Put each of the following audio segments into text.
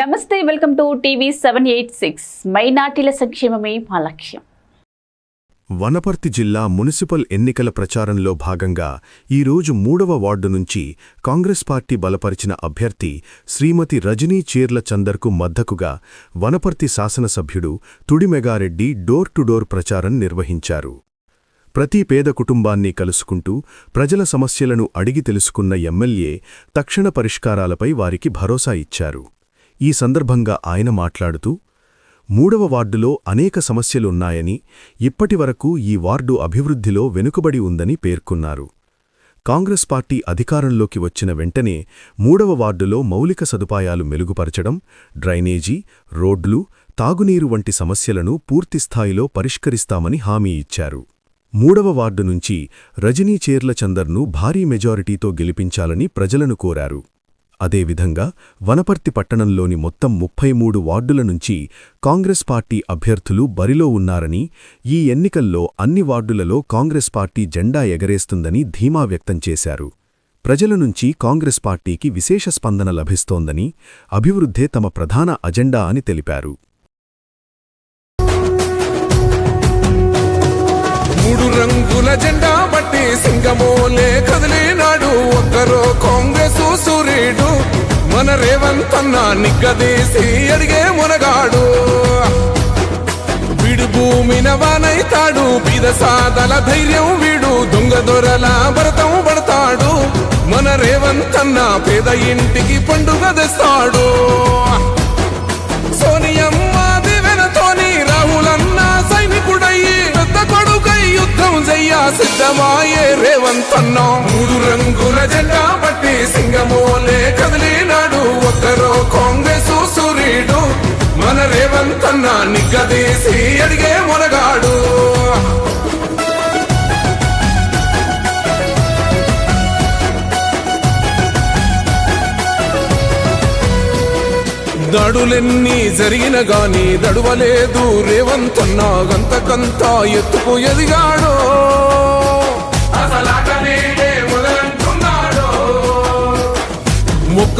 నమస్తే welcome to TV seven eight six. మైనార్టీల సంక్షేమమే మా లక్ష్యం. వనపర్తి జిల్లా మున్సిపల్ ఎన్నికల ప్రచారంలో భాగంగా ఈరోజు మూడవ వార్డు నుంచి కాంగ్రెస్ పార్టీ బలపరిచిన అభ్యర్థి శ్రీమతి రజనీ చీర్ల చందర్కు మద్దకుగా వనపర్తి శాసనసభ్యుడు తుడిమెగారెడ్డి డోర్ టు డోర్ ప్రచారం నిర్వహించారు. ప్రతి పేద కుటుంబాన్ని కలుసుకుంటూ ప్రజల సమస్యలను అడిగి తెలుసుకున్న ఎమ్మెల్యే తక్షణ పరిష్కారాలపై వారికి భరోసా ఇచ్చారు. ఈ సందర్భంగా ఆయన మాట్లాడుతూ మూడవ వార్డులో అనేక సమస్యలున్నాయని ఇప్పటివరకు ఈ వార్డు అభివృద్ధిలో వెనుకబడి ఉందని పేర్కొన్నారు. కాంగ్రెస్ పార్టీ అధికారంలోకి వచ్చిన వెంటనే మూడవ వార్డులో మౌలిక సదుపాయాలు మెరుగుపరచడం డ్రైనేజీ రోడ్లు తాగునీరు వంటి సమస్యలను పూర్తిస్థాయిలో పరిష్కరిస్తామని హామీ ఇచ్చారు. మూడవ వార్డు నుంచి రజనీ చీర్లచందర్ను భారీ మెజారిటీతో గెలిపించాలని ప్రజలను కోరారు. అదేవిధంగా వనపర్తి పట్టణంలోని మొత్తం ముప్పై మూడు వార్డుల నుంచి కాంగ్రెస్ పార్టీ అభ్యర్థులు బరిలో ఉన్నారని ఈ ఎన్నికల్లో అన్ని వార్డులలో కాంగ్రెస్ పార్టీ జెండా ఎగరేస్తుందని ధీమా వ్యక్తం చేశారు. ప్రజల నుంచి కాంగ్రెస్ పార్టీకి విశేష స్పందన లభిస్తోందని అభివృద్ధే తమ ప్రధాన అజెండా అని తెలిపారు. మూడు రంగుల జెండా బట్టి సింగమోలే కదిలినాడు. ఒక్కరో కాంగ్రెస్ సూర్యుడు. మన రేవంతన్న నిగ్గదీసి అడిగే మునగాడు. వీడు భూమిన వానైతాడు బీద సాదల ధైర్యం వీడు దొంగ దొరల భరతం పడతాడు. మన రేవంతన్న పేద ఇంటికి పండుగ తెస్తాడు. సోనియమ్మ దివెనతోని రాహులన్న సైనికుడయ్యి పెద్ద కొడుకై యుద్ధం చెయ్య సిద్ధమాయే రేవంతన్న. మూడు రంగుల జెండా పట్టి సింగమో తీసి అడిగే మునగాడు దడులెన్ని జరిగిన గాని దడువలేదు రేవంతన్నా గంతకంతా ఎత్తుకు ఎదిగాడో.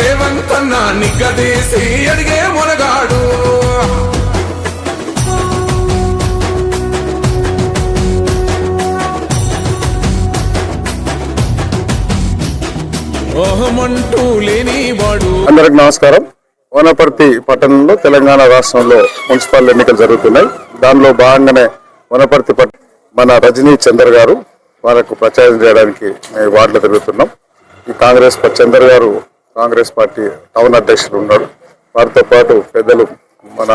రేవంత్ అన్న నిగ్గదీసి అడిగే మునగాడు. అందరికి నమస్కారం. వనపర్తి పట్టణంలో తెలంగాణ రాష్ట్రంలో మున్సిపల్ ఎన్నికలు జరుగుతున్నాయి. దానిలో భాగంగానే వనపర్తి పట్ మన రజనీ చందర్ గారు వాళ్ళకు ప్రచారం చేయడానికి వార్డులు తిరుగుతున్నాం. ఈ కాంగ్రెస్ చందర్ గారు కాంగ్రెస్ పార్టీ టౌన్ అధ్యక్షులు ఉన్నాడు. వారితో పాటు పెద్దలు మన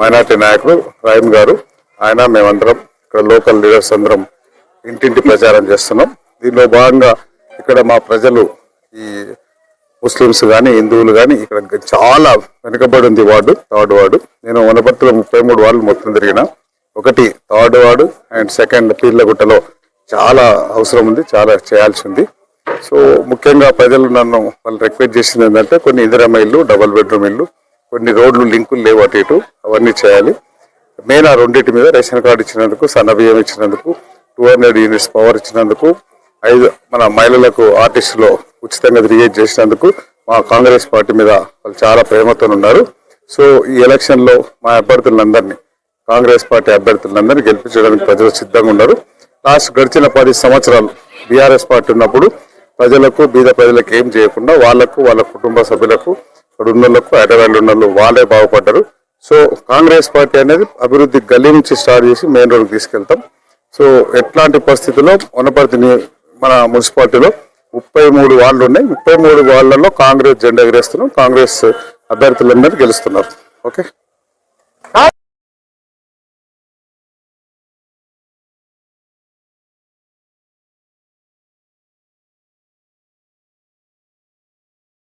మైనార్టీ నాయకుడు రాయన్ గారు ఆయన మేమందరం ఇక్కడ లోకల్ లీడర్స్ అందరం ఇంటింటి ప్రచారం చేస్తున్నాం. దీనిలో భాగంగా ఇక్కడ మా ప్రజలు ఈ ముస్లిమ్స్ కానీ హిందువులు కానీ ఇక్కడ చాలా వెనుకబడి ఉంది వార్డు థర్డ్ వార్డు. నేను వనపర్తిలో ముప్పై మూడు వార్డులు మొత్తం తిరిగిన. ఒకటి థర్డ్ వార్డు అండ్ సెకండ్ పీర్లగుట్టలో చాలా అవసరం ఉంది చాలా చేయాల్సి ఉంది. సో ముఖ్యంగా ప్రజలు నన్ను వాళ్ళు రిక్వెస్ట్ చేసింది ఏంటంటే కొన్ని ఇందిరమ్మ ఇల్లు డబుల్ బెడ్రూమ్ ఇల్లు కొన్ని రోడ్లు లింకులు లేవు అటు ఇటు అవన్నీ చేయాలి. మెయిన్ ఆ రెండింటి మీద రేషన్ కార్డు ఇచ్చినందుకు సన్న బియ్యం ఇచ్చినందుకు టూ హండ్రెడ్ యూనిట్స్ పవర్ ఇచ్చినందుకు ఐదు మన మహిళలకు ఆర్టిస్టులో ఉచితంగా క్రియేట్ చేసినందుకు మా కాంగ్రెస్ పార్టీ మీద వాళ్ళు చాలా ప్రేమతో ఉన్నారు. సో ఈ ఎలక్షన్లో మా అభ్యర్థులందరినీ కాంగ్రెస్ పార్టీ అభ్యర్థులందరినీ గెలిపించడానికి ప్రజలు సిద్ధంగా ఉన్నారు. లాస్ట్ గడిచిన పది సంవత్సరాలు బీఆర్ఎస్ పార్టీ ఉన్నప్పుడు ప్రజలకు బీద ప్రజలకు ఏం చేయకుండా వాళ్ళకు వాళ్ళ కుటుంబ సభ్యులకు ఇక్కడ ఉన్నోళ్ళకు హైదరాబాద్ ఉన్న వాళ్ళే బాగుపడ్డారు. సో కాంగ్రెస్ పార్టీ అనేది అభివృద్ధి గల్లీ నుంచి స్టార్ట్ చేసి మెయిన్ రోడ్కి తీసుకెళ్తాం. సో ఎట్లాంటి పరిస్థితుల్లో వనపర్తి మన మున్సిపాలిటీలో ముప్పై మూడు వాళ్ళు ఉన్నాయి ముప్పై మూడు వార్డులలో కాంగ్రెస్ జెండా ఎగరేస్తున్నాం. కాంగ్రెస్ అభ్యర్థులందరూ గెలుస్తున్నారు. ఓకే?